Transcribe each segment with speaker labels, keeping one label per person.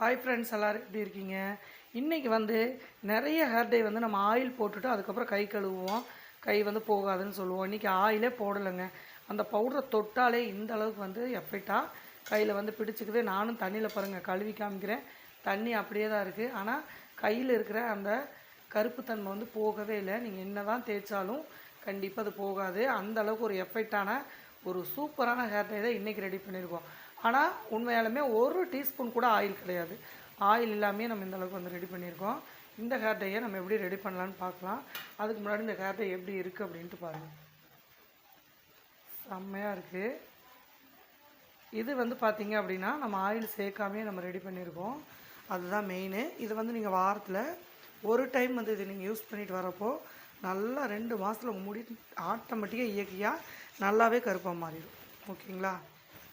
Speaker 1: Hi friends எல்லோரும் எப்படி இருக்கீங்க? இன்றைக்கி வந்து நிறைய ஹேர் டே வந்து நம்ம ஆயில் போட்டுட்டு அதுக்கப்புறம் கை கழுவுவோம். கை வந்து போகாதுன்னு சொல்லுவோம். இன்றைக்கி ஆயிலே போடலைங்க. அந்த பவுடரை தொட்டாலே இந்த அளவுக்கு வந்து எஃபெக்டாக கையில் வந்து பிடிச்சிக்குது. நானும் தண்ணியில் பாருங்கள் கழுவி காமிக்கிறேன். தண்ணி அப்படியே தான் இருக்குது ஆனால் கையில் இருக்கிற அந்த கருப்புத்தன்மை வந்து போகவே இல்லை. நீங்கள் என்ன தான் தேய்ச்சாலும் கண்டிப்பாக அது போகாது. அந்த அளவுக்கு ஒரு எஃபெக்டான ஒரு சூப்பரான ஹேர் டே தான் இன்றைக்கி ரெடி பண்ணியிருக்கோம். ஆனால் உண்மையாலுமே ஒரு டீஸ்பூன் கூட ஆயில் கிடையாது. ஆயில் இல்லாமே நம்ம இந்த அளவுக்கு வந்து ரெடி பண்ணியிருக்கோம். இந்த ஹேர் டையை நம்ம எப்படி ரெடி பண்ணலான்னு பார்க்கலாம். அதுக்கு முன்னாடி இந்த ஹேர் டை எப்படி இருக்குது அப்படின்ட்டு பாருங்கள் செம்மையாக இருக்குது இது வந்து பார்த்தீங்க அப்படின்னா நம்ம ஆயில் சேர்க்காமே நம்ம ரெடி பண்ணியிருக்கோம். அதுதான் மெயினு இது வந்து நீங்கள் வாரத்தில் ஒரு டைம் வந்து இது நீங்கள் யூஸ் பண்ணிட்டு வரப்போ நல்லா ரெண்டு மாதத்தில் முடி ஆட்டோமேட்டிக்காக இயக்கியாக நல்லாவே கருப்பாக மாறிடும். ஓகேங்களா?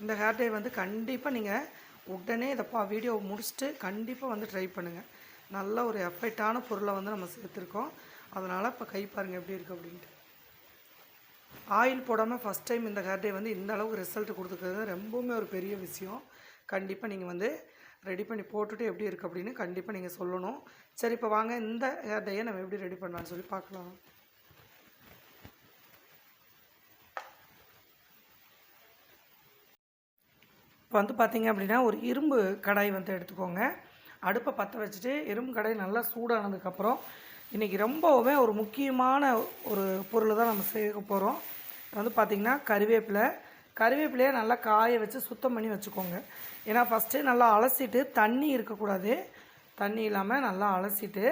Speaker 1: இந்த ஹேர் டே வந்து கண்டிப்பாக நீங்கள் உடனே இதை பா வீடியோ முடிச்சுட்டு கண்டிப்பாக வந்து ட்ரை பண்ணுங்கள் நல்ல ஒரு எஃபெக்டான பொருளை வந்து நம்ம சேர்த்துருக்கோம். அதனால் இப்போ கை பாருங்கள் எப்படி இருக்குது அப்படின்ட்டு. ஆயில் போடாமல் ஃபஸ்ட் டைம் இந்த ஹேர் டே வந்து இந்த அளவுக்கு ரிசல்ட் கொடுத்துக்கிறது ரொம்பவுமே ஒரு பெரிய விஷயம். கண்டிப்பாக நீங்கள் வந்து ரெடி பண்ணி போட்டுட்டு எப்படி இருக்குது அப்படின்னு கண்டிப்பாக நீங்கள் சொல்லணும். சரி இப்போ வாங்க இந்த ஹேர் டேயை நம்ம எப்படி ரெடி பண்ணலாம்னு சொல்லி பார்க்கலாம். இப்போ வந்து பார்த்தீங்க அப்படின்னா ஒரு இரும்பு கடாய் வந்து எடுத்துக்கோங்க. அடுப்பை பற்ற வச்சுட்டு இரும்பு கடாய் நல்லா சூடானதுக்கப்புறம் இன்றைக்கி ரொம்பவுமே ஒரு முக்கியமான ஒரு பொருள் தான் நம்ம சேர்க்க போகிறோம் வந்து பார்த்திங்கன்னா கருவேப்பிலை. கருவேப்பிலையை நல்லா காய வச்சு சுத்தம் பண்ணி வச்சுக்கோங்க. ஏன்னா ஃபஸ்ட்டு நல்லா அலசிட்டு தண்ணி இருக்கக்கூடாது. தண்ணி இல்லாமல் நல்லா அலசிட்டு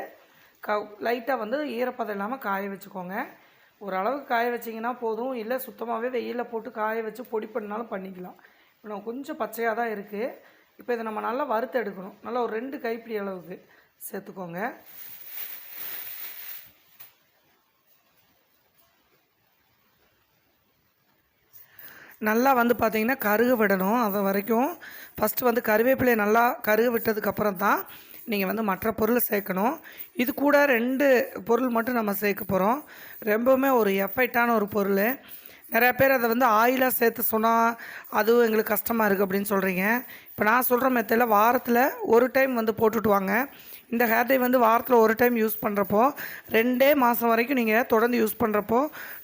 Speaker 1: க லைட்டாக வந்து ஈரப்பதம் இல்லாமல் காய வச்சுக்கோங்க. ஓரளவுக்கு காய வச்சிங்கன்னா போதும். இல்லை சுத்தமாகவே வெயிலில் போட்டு காய வச்சு பொடி பண்ணாலும் பண்ணிக்கலாம். இன்னும் கொஞ்சம் பச்சையாக தான் இருக்குது இப்போ இதை நம்ம நல்லா வறுத்து எடுக்கணும். நல்லா ஒரு ரெண்டு கைப்பிடி அளவுக்கு சேர்த்துக்கோங்க. நல்லா வந்து பார்த்திங்கன்னா கருக விடணும் அது வரைக்கும். ஃபஸ்ட்டு வந்து கருவேப்பிலையை நல்லா கருக விட்டதுக்கப்புறம் தான் நீங்கள் வந்து மற்ற பொருள் சேர்க்கணும். இது கூட ரெண்டு பொருள் மட்டும் நம்ம சேர்க்க போகிறோம் ரொம்பவுமே ஒரு எஃபெக்டான ஒரு பொருள். நிறையா பேர் அதை வந்து ஆயிலாக சேர்த்து சொன்னால் அதுவும் எங்களுக்கு கஷ்டமாக இருக்குது அப்படின்னு சொல்கிறீங்க இப்போ நான் சொல்கிற மெத்தையில் வாரத்தில் ஒரு டைம் வந்து போட்டுட்டு வாங்க இந்த ஹேர் டை வந்து வாரத்தில் ஒரு டைம் யூஸ் பண்ணுறப்போ ரெண்டே மாதம் வரைக்கும் நீங்கள் தொடர்ந்து யூஸ் பண்ணுறப்போ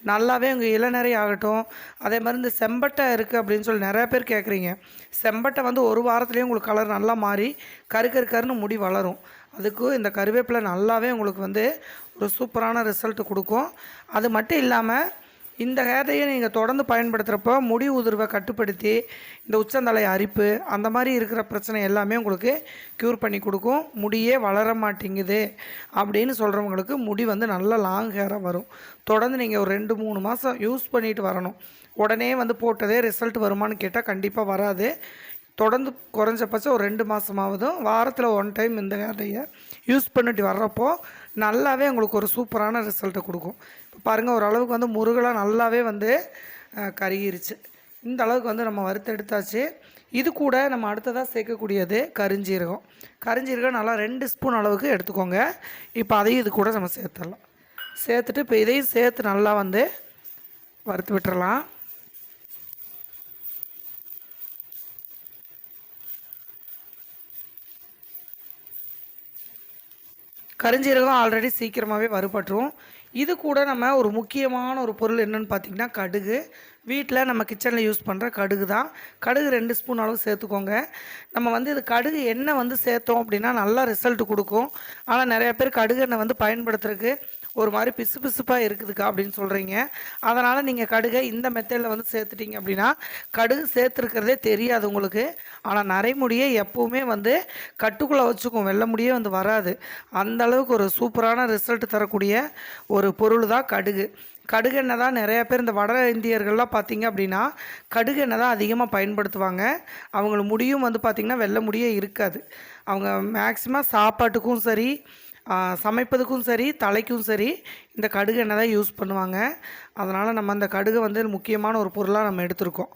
Speaker 1: நல்லாவே உங்கள் இளநரை ஆகட்டும். அதே மாதிரி இந்த செம்பட்டை இருக்குது அப்படின்னு சொல்லி நிறையா பேர் கேட்குறீங்க செம்பட்டை வந்து ஒரு வாரத்துலேயும் உங்களுக்கு கலர் நல்லா மாறி கரு கரு கருன்னு முடி வளரும். அதுக்கு இந்த கருவேப்பிலை நல்லாவே உங்களுக்கு வந்து ஒரு சூப்பரான ரிசல்ட் கொடுக்கும். அது மட்டும் இல்லாமல் இந்த கேதையை நீங்கள் தொடர்ந்து பயன்படுத்துகிறப்போ முடி உதிர்வை கட்டுப்படுத்தி இந்த உச்சந்தலை அரிப்பு அந்த மாதிரி இருக்கிற பிரச்சனை எல்லாமே உங்களுக்கு க்யூர் பண்ணி கொடுக்கும். முடியே வளர மாட்டேங்குது அப்படின்னு சொல்கிறவங்களுக்கு முடி வந்து நல்ல லாங் ஹேராக வரும். தொடர்ந்து நீங்கள் ஒரு ரெண்டு மூணு மாதம் யூஸ் பண்ணிட்டு வரணும். உடனே வந்து போட்டதே ரிசல்ட் வருமானு கேட்டால் கண்டிப்பாக வராது. தொடர்ந்து குறைஞ்சபட்சம் ஒரு ரெண்டு மாதமாவதும் வாரத்தில் ஒன் டைம் இந்த ஹேர்டையை யூஸ் பண்ணிட்டு வர்றப்போ நல்லாவே உங்களுக்கு ஒரு சூப்பரான ரிசல்ட்டை கொடுக்கும். இப்போ பாருங்கள் ஓரளவுக்கு வந்து முருகலாக நல்லாவே வந்து கருகிருச்சு. இந்த அளவுக்கு வந்து நம்ம வறுத்து எடுத்தாச்சு. இது கூட நம்ம அடுத்ததாக சேர்க்கக்கூடியது கரிஞ்சீரகம். கரிஞ்சீரகம் நல்லா ரெண்டு ஸ்பூன் அளவுக்கு எடுத்துக்கோங்க. இப்போ அதையும் இது கூட நம்ம சேர்த்துடலாம். சேர்த்துட்டு இப்போ இதையும் சேர்த்து நல்லா வந்து வறுத்து விட்டுறலாம். கருஞ்சீரகம் ஆல்ரெடி சீக்கிரமாகவே வறுபட்டுரும். இது கூட நம்ம ஒரு முக்கியமான ஒரு பொருள் என்னன்னு பார்த்தீங்கன்னா கடுகு. வீட்டில் நம்ம கிச்சனில் யூஸ் பண்ணுற கடுகு தான் கடுகு ரெண்டு ஸ்பூன் அளவு சேர்த்துக்கோங்க. நம்ம வந்து இது கடுகு எண்ணெய் வந்து சேர்த்தோம் அப்படின்னா நல்லா ரிசல்ட் கொடுக்கும். ஆனால் நிறையா பேர் கடுகு எண்ணெய் வந்து பயன்படுத்துறதுக்கு ஒரு மாதிரி பிசு பிசுப்பாக இருக்குதுக்கா அப்படின்னு சொல்கிறீங்க அதனால் நீங்கள் கடுகை இந்த மெத்தடில் வந்து சேர்த்துட்டீங்க அப்படின்னா கடுகு சேர்த்துருக்கிறதே தெரியாது உங்களுக்கு. ஆனால் நரைமுடியை எப்போவுமே வந்து கட்டுக்குள்ளே வச்சுக்கும். வெள்ளை முடியே வந்து வராது. அந்த அளவுக்கு ஒரு சூப்பரான ரிசல்ட் தரக்கூடிய ஒரு பொருள் தான் கடுகு. கடுகு எண்ணெய் தான் நிறையா பேர் இந்த வட இந்தியர்கள்லாம் பார்த்தீங்க அப்படின்னா கடுகு எண்ணெய் தான் அதிகமாக பயன்படுத்துவாங்க. அவங்கள முடியும் வந்து பார்த்திங்கன்னா வெள்ளை முடியே இருக்காது. அவங்க மேக்ஸிமம் சாப்பாட்டுக்கும் சரி சமைப்பதுக்கும் சரி தலைக்கும் சரி இந்த கடுகு எண்ணெய் தான் யூஸ் பண்ணுவாங்க. அதனால் நம்ம அந்த கடுகை வந்து முக்கியமான ஒரு பொருளாக நம்ம எடுத்திருக்கோம்.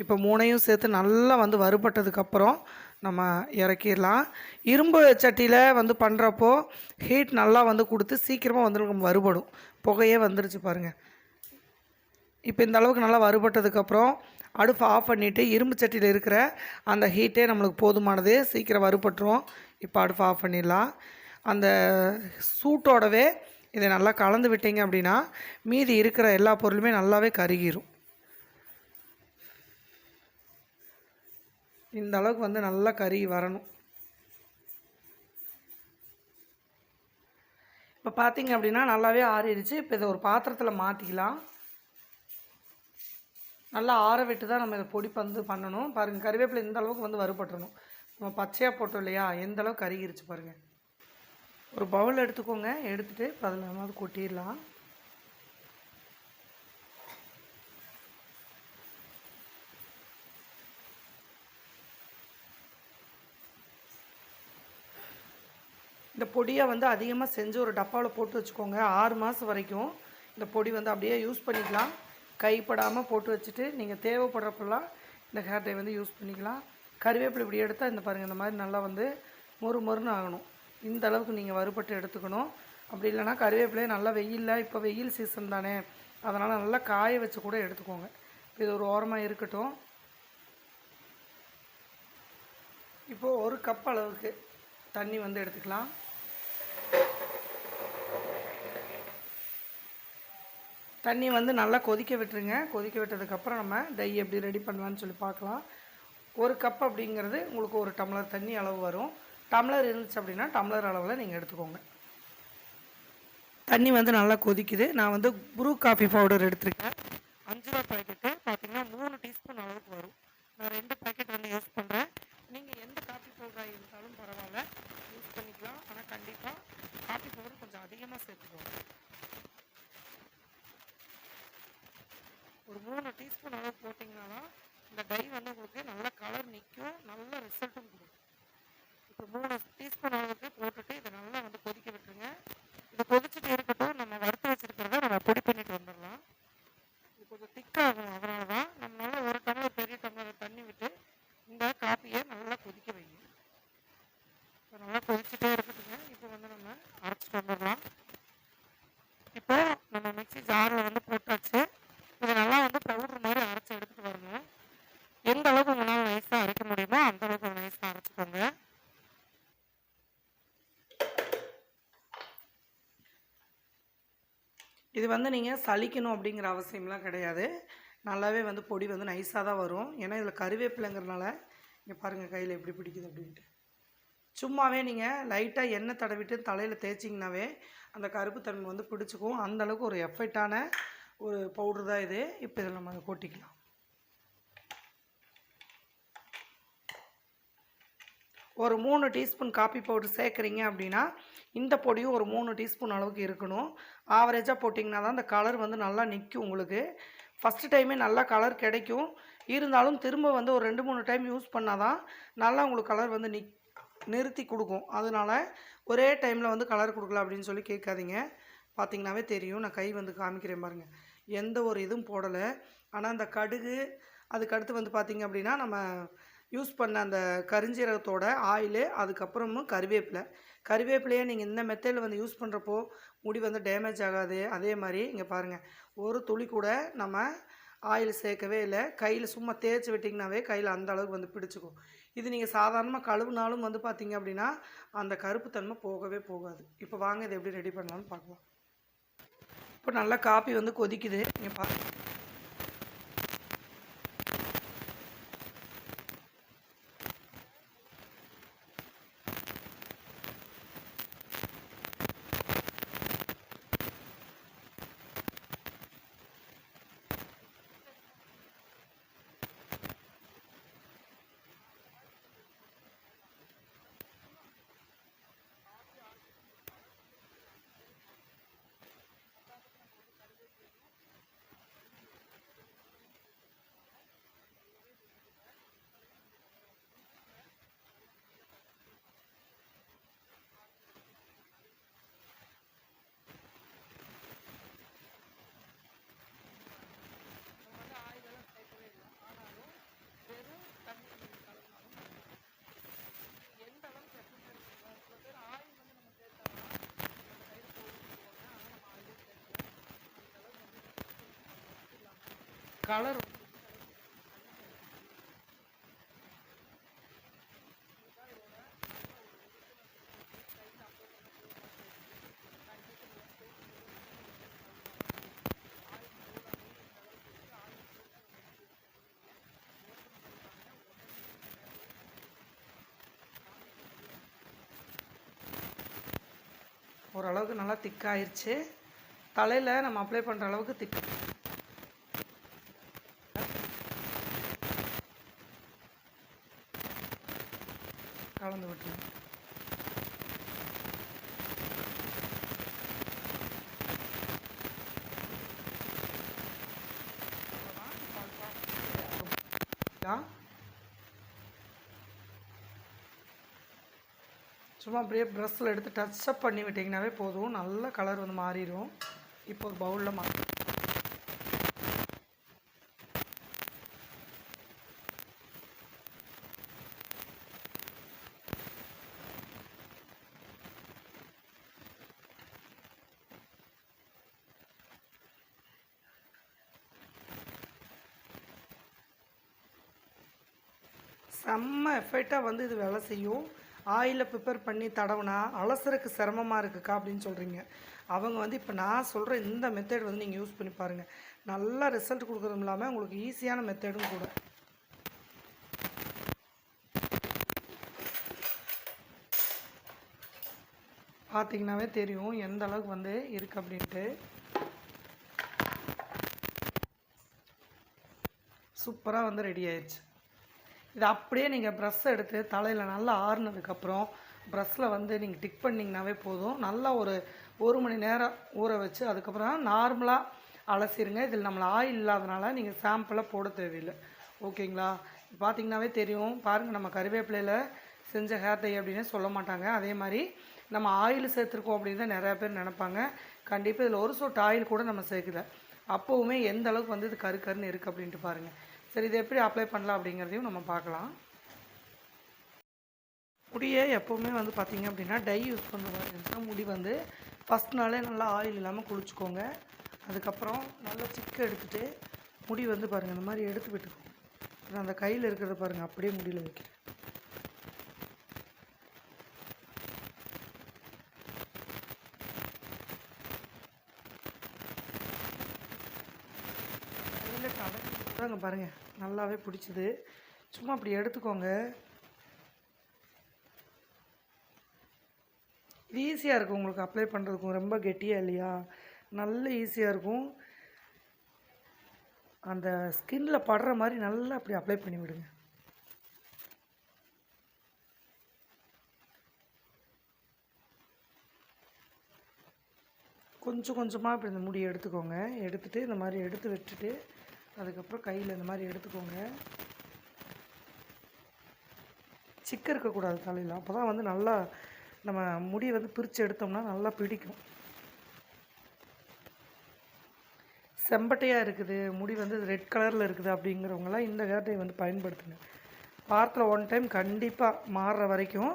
Speaker 1: இப்போ மூணையும் சேர்த்து நல்லா வந்து வறுபட்டதுக்கப்புறம் நம்ம இறக்கிடலாம். இரும்பு சட்டியில் வந்து பண்ணுறப்போ ஹீட் நல்லா வந்து கொடுத்து சீக்கிரமாக வந்து நம்ம வறுபடும். புகையே வந்துருச்சு பாருங்கள் இப்போ இந்த அளவுக்கு நல்லா வறுபட்டதுக்கப்புறம் அடுப்பு ஆஃப் பண்ணிவிட்டு இரும்பு சட்டியில் இருக்கிற அந்த ஹீட்டே நம்மளுக்கு போதுமானது. சீக்கிரம் வறுபட்டுரும். இப்போ அடுப்பு ஆஃப் பண்ணிடலாம். அந்த சூட்டோடவே இதை நல்லா கலந்து விட்டீங்க அப்படின்னா மீதி இருக்கிற எல்லா பொருளுமே நல்லாவே கருகிரும். இந்த அளவுக்கு வந்து நல்லா கருகி வரணும். இப்போ பார்த்தீங்க அப்படின்னா நல்லாவே ஆறிடுச்சு. இப்போ இதை ஒரு பாத்திரத்தில் மாற்றிக்கலாம் நல்லா ஆற விட்டு தான் நம்ம இதை பொடி வந்து பண்ணணும். பாருங்கள் கருவேப்பிலை இந்த அளவுக்கு வந்து வறுபட்டுறணும். நம்ம பச்சையாக போட்டோம் இல்லையா? எந்த அளவுக்கு கருகிருச்சு பாருங்கள் ஒரு பவுல் எடுத்துக்கோங்க. எடுத்துகிட்டு இப்போ அதில் நம்ம அது கொட்டிடலாம். இந்த பொடியை வந்து அதிகமாக செஞ்சு ஒரு டப்பாவில் போட்டு வச்சுக்கோங்க. ஆறு மாதம் வரைக்கும் இந்த பொடி வந்து அப்படியே யூஸ் பண்ணிக்கலாம். கைப்படாமல் போட்டு வச்சுட்டு நீங்கள் தேவைப்படுறப்பெல்லாம் இந்த ஹேர் டை வந்து யூஸ் பண்ணிக்கலாம். கறிவேப்பிலை இப்படி எடுத்தால் இந்த பாருங்கள் இந்த மாதிரி நல்லா வந்து மொறு மொறுன்னு ஆகணும். இந்த அளவுக்கு நீங்கள் வறுபட்டு எடுத்துக்கணும். அப்படி இல்லைன்னா கருவேப்பிலையே நல்லா வெயிலில் இப்போ வெயில் சீசன் தானே. அதனால் நல்லா காய வச்சு கூட எடுத்துக்கோங்க. இப்போ இது ஒரு ஓரமாக இருக்கட்டும். இப்போது ஒரு கப் அளவுக்கு தண்ணி வந்து எடுத்துக்கலாம். தண்ணி வந்து நல்லா கொதிக்க விட்டுருங்க. கொதிக்க விட்டதுக்கப்புறம் நம்ம டை எப்படி ரெடி பண்ணலான்னு சொல்லி பார்க்கலாம். ஒரு கப் அப்படிங்கிறது உங்களுக்கு ஒரு டம்ளர் தண்ணி அளவு வரும். டம்ளர் இருந்துச்சு அப்படின்னா டம்ளர் அளவில் நீங்கள் எடுத்துக்கோங்க. தண்ணி வந்து நல்லா கொதிக்குது. நான் வந்து ப்ரூ காஃபி பவுடர் எடுத்திருக்கேன். அஞ்சு ரூபா பாக்கெட்டு பார்த்தீங்கன்னா மூணு டீஸ்பூன் அளவுக்கு வரும். நான் ரெண்டு பாக்கெட் வந்து யூஸ் பண்ணுறேன் நீங்கள் எந்த காஃபி பவுடராக இருந்தாலும் பரவாயில்ல. யூஸ் பண்ணிக்கலாம். ஆனால் கண்டிப்பாக காஃபி பவுடர் கொஞ்சம் அதிகமாக சேர்த்துக்கோங்க. ஒரு மூணு டீஸ்பூன் அளவு போட்டிங்கன்னா தான் இந்த டை வந்து உங்களுக்கு நல்ல கலர் நிற்கும் நல்ல ரிசல்ட்டும் கொடுக்கும். ஒரு மூணு டீஸ்பூன் அளவுக்கு போட்டுட்டு இதை நல்லா வந்து கொதிக்க விட்டுருங்க இது கொதிச்சுட்டு இருக்கட்டும் நம்ம வறுத்து வச்சுருக்கிறத நம்ம பொடி பண்ணிட்டு வந்துடலாம் இது கொஞ்சம் திக்காகும் அதனால தான் நம்மளால ஒரு டம்ளர் பெரிய டம்ளர் தண்ணி விட்டு இந்த காப்பியை நல்லா கொதிக்க வைங்க இப்போ நல்லா கொதிச்சுட்டே இருக்கட்டுங்க இப்போ வந்து நம்ம அரைச்சிட்டு வந்துடலாம் இப்போ நம்ம மிக்சி ஜாரில் வந்து போட்டாச்சு இதை நல்லா வந்து பவுடர் மாதிரி அரைச்சி எடுத்துகிட்டு வரணும் எந்த அளவுக்கு உங்களால் நைஸாக அரைக்க முடியுமோ அந்த அளவுக்கு நைஸாக அரைச்சிக்கோங்க இது வந்து நீங்கள் சலிக்கணும் அப்படிங்கிற அவசியம்லாம் கிடையாது. நல்லாவே வந்து பொடி வந்து நைஸாக தான் வரும். ஏன்னா இதில் கருவேப்பிலைங்கிறனால இங்கே பாருங்கள் கையில் எப்படி பிடிக்குது அப்படின்ட்டு. சும்மாவே நீங்கள் லைட்டாக எண்ணெய் தடவிட்டு தலையில் தேய்ச்சிங்கனாவே அந்த கருப்பு தன்மை வந்து பிடிச்சிக்கும். அந்தளவுக்கு ஒரு எஃபெக்டான ஒரு பவுடர் தான் இது. இப்போ இதில் நம்ம அதை கொட்டிக்கலாம். ஒரு மூணு டீஸ்பூன் காப்பி பவுடர் சேர்க்குறீங்க அப்படின்னா இந்த பொடியும் ஒரு மூணு டீஸ்பூன் அளவுக்கு இருக்கணும். ஆவரேஜாக போட்டிங்கன்னா தான் அந்த கலர் வந்து நல்லா நிற்கும் உங்களுக்கு. ஃபஸ்ட்டு டைமே நல்லா கலர் கிடைக்கும். இருந்தாலும் திரும்ப வந்து ஒரு ரெண்டு மூணு டைம் யூஸ் பண்ணால் தான் நல்லா உங்களுக்கு கலர் வந்து நிக் நிறுத்தி கொடுக்கும். அதனால ஒரே டைமில் வந்து கலர் கொடுக்கல அப்படின்னு சொல்லி கேட்காதீங்க. பார்த்திங்கனாவே தெரியும். நான் கை வந்து காமிக்கிறேன் பாருங்கள் எந்த ஒரு இதுவும் போடலை. ஆனால் அந்த கடுகு அதுக்கடுத்து வந்து பார்த்திங்க அப்படின்னா நம்ம யூஸ் பண்ண அந்த கரிஞ்சீரகத்தோட ஆயிலு அதுக்கப்புறமும் கருவேப்பிலை. கருவேப்பிலையை நீங்கள் இந்த மெத்தடில் வந்து யூஸ் பண்ணுறப்போ முடி வந்து டேமேஜ் ஆகாது. அதே மாதிரி இங்கே பாருங்கள் ஒரு துளி கூட நம்ம ஆயில் சேர்க்கவே இல்லை. கையில் சும்மா தேய்ச்சி விட்டிங்கனாவே கையில் அந்த அளவுக்கு வந்து பிடிச்சிக்கும். இது நீங்கள் சாதாரணமாக கழுவுனாலும் வந்து பார்த்தீங்க அப்படின்னா அந்த கருப்புத்தன்மை போகவே போகாது. இப்போ வாங்க இதை எப்படி ரெடி பண்ணலாம்னு பார்க்கலாம். இப்போ நல்லா காப்பி வந்து கொதிக்குது. நீங்கள் பாருங்கள் கலர் ஓரளவுக்கு நல்லா திக்காயிருச்சு தலையில் நம்ம அப்ளை பண்ணுற அளவுக்கு திக்கு கலந்து விட்டுருங்க சும்மா அப்படியே ப்ரெஷ்ஷில் எடுத்து டச் அப் பண்ணி விட்டிங்கனாவே போதும். நல்ல கலர் வந்து மாறிடும். இப்போ ஒரு பவுலில் மாறி செம்ம எஃபெக்டாக வந்து இது வேலை செய்யும். ஆயிலில் ப்ரிப்பேர் பண்ணி தடவுனா அலசருக்கு சிரமமாக இருக்குக்கா அப்படின்னு சொல்கிறீங்க அவங்க வந்து இப்போ நான் சொல்கிற இந்த மெத்தட் வந்து நீங்கள் யூஸ் பண்ணி பாருங்கள் நல்லா ரிசல்ட் கொடுக்குறதும் இல்லாமல் உங்களுக்கு ஈஸியான மெத்தடும் கூட. பார்த்திங்கனாவே தெரியும் எந்த அளவுக்கு வந்து இருக்குது அப்படின்ட்டு. சூப்பராக வந்து ரெடி ஆயிடுச்சு இது அப்படியே நீங்கள் ப்ரஷ் எடுத்து தலையில் நல்லா ஆறுனதுக்கப்புறம் ப்ரஷ்ஷில் வந்து நீங்கள் டிக் பண்ணிங்கனாவே போதும். நல்லா ஒரு ஒரு மணி நேரம் ஊற வச்சு அதுக்கப்புறம் நார்மலாக அலசிடுங்க இதில் நம்மளை ஆயில் இல்லாதனால நீங்கள் சாம்பிளாக போட தேவையில்லை. ஓகேங்களா? பார்த்திங்கனாவே தெரியும். பாருங்கள் நம்ம கருவேப்பிலையில் செஞ்ச ஹேர் டை அப்படின்னு சொல்ல மாட்டாங்க. அதே மாதிரி நம்ம ஆயில் சேர்த்துருக்கோம் அப்படின்னு தான் நிறையா பேர் நினைப்பாங்க. கண்டிப்பாக இதில் ஒரு சொட்டு ஆயில் கூட நம்ம சேர்க்கல. அப்போவுமே எந்த அளவுக்கு வந்து இது கரு கருன்னு இருக்குது அப்படின்ட்டு பாருங்கள் சரி இது எப்படி அப்ளை பண்ணலாம் அப்படிங்கிறதையும் நம்ம பார்க்கலாம். முடியை எப்போவுமே வந்து பார்த்திங்க அப்படின்னா டை யூஸ் பண்ணுற மாதிரி இருந்துச்சுன்னா முடி வந்து ஃபஸ்ட் நாளே நல்லா ஆயில் இல்லாமல் குளிச்சுக்கோங்க. அதுக்கப்புறம் நல்லா சிக்கு எடுத்துகிட்டு முடி வந்து பாருங்கள் இந்த மாதிரி எடுத்து விட்டுக்கோங்க. நான் அந்த கையில் இருக்கிறத பாருங்கள் அப்படியே முடியில் வைக்கிறேன் கையில் தாங்க பாருங்கள் நல்லாவே பிடிச்சிது. சும்மா அப்படி எடுத்துக்கோங்க. இது ஈஸியாக இருக்கும் உங்களுக்கு அப்ளை பண்ணுறதுக்கும் ரொம்ப கெட்டியாக இல்லையா? நல்ல ஈஸியாக இருக்கும். அந்த ஸ்கின்ல படுற மாதிரி நல்லா அப்படி அப்ளை பண்ணி விடுங்க. கொஞ்சம் கொஞ்சமாக இப்படி இந்த முடியை எடுத்துக்கோங்க. எடுத்துகிட்டு இந்த மாதிரி எடுத்து விட்டுட்டு அதுக்கப்புறம் கையில் இந்த மாதிரி எடுத்துக்கோங்க. சிக்க இருக்கக்கூடாது தலையில். அப்போ தான் வந்து நல்லா நம்ம முடியை வந்து பிரித்து எடுத்தோம்னா நல்லா பிடிக்கும். செம்பட்டையாக இருக்குது. முடி வந்து ரெட் கலரில் இருக்குது அப்படிங்கிறவங்களாம் இந்த ஹேர் டை வந்து பயன்படுத்துங்க. வாரத்தில் ஒன் டைம் கண்டிப்பாக மாறுற வரைக்கும்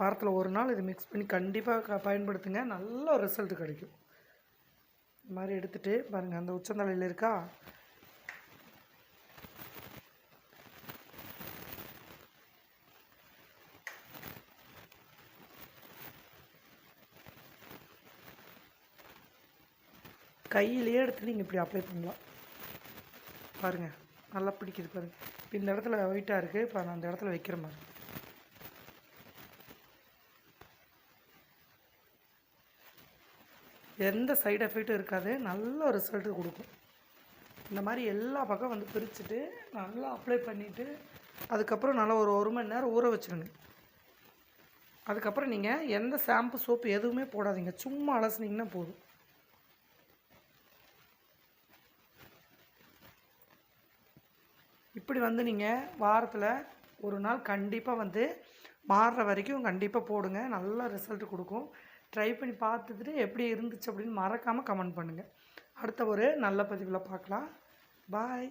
Speaker 1: வாரத்தில் ஒரு நாள் இது மிக்ஸ் பண்ணி கண்டிப்பாக க பயன்படுத்துங்க. நல்ல ஒரு ரிசல்ட் கிடைக்கும். இந்த மாதிரி எடுத்துகிட்டு பாருங்கள் அந்த உச்சந்தலையில் இருக்கா? கையிலேயே எடுத்து நீங்கள் இப்படி அப்ளை பண்ணலாம். பாருங்கள் நல்லா பிடிக்குது பாருங்கள் இப்போ இந்த இடத்துல ஒயிட்டாக இருக்குது இப்போ நான் அந்த இடத்துல வைக்கிற மாதிரி. எந்த சைடு எஃபெக்ட்டும் இருக்காது. நல்ல ரிசல்ட்டு கொடுக்கும். இந்த மாதிரி எல்லா பக்கம் வந்து பிரிச்சுட்டு நல்லா அப்ளை பண்ணிவிட்டு அதுக்கப்புறம் நல்லா ஒரு ஒரு மணி நேரம் ஊற வச்சுருங்க. அதுக்கப்புறம் நீங்கள் எந்த ஷாம்பு சோப்பு எதுவுமே போடாதீங்க. சும்மா அலசுனீங்கன்னா போதும். இப்படி வந்து நீங்கள் வாரத்தில் ஒரு நாள் கண்டிப்பாக வந்து மாறுற வரைக்கும் கண்டிப்பாக போடுங்க. நல்ல ரிசல்ட் கொடுக்கும். ட்ரை பண்ணி பார்த்துட்டு எப்படி இருந்துச்சு அப்படின்னு மறக்காமல் கமெண்ட் பண்ணுங்கள் அடுத்த ஒரு நல்ல பதிவில் பார்க்கலாம். பாய்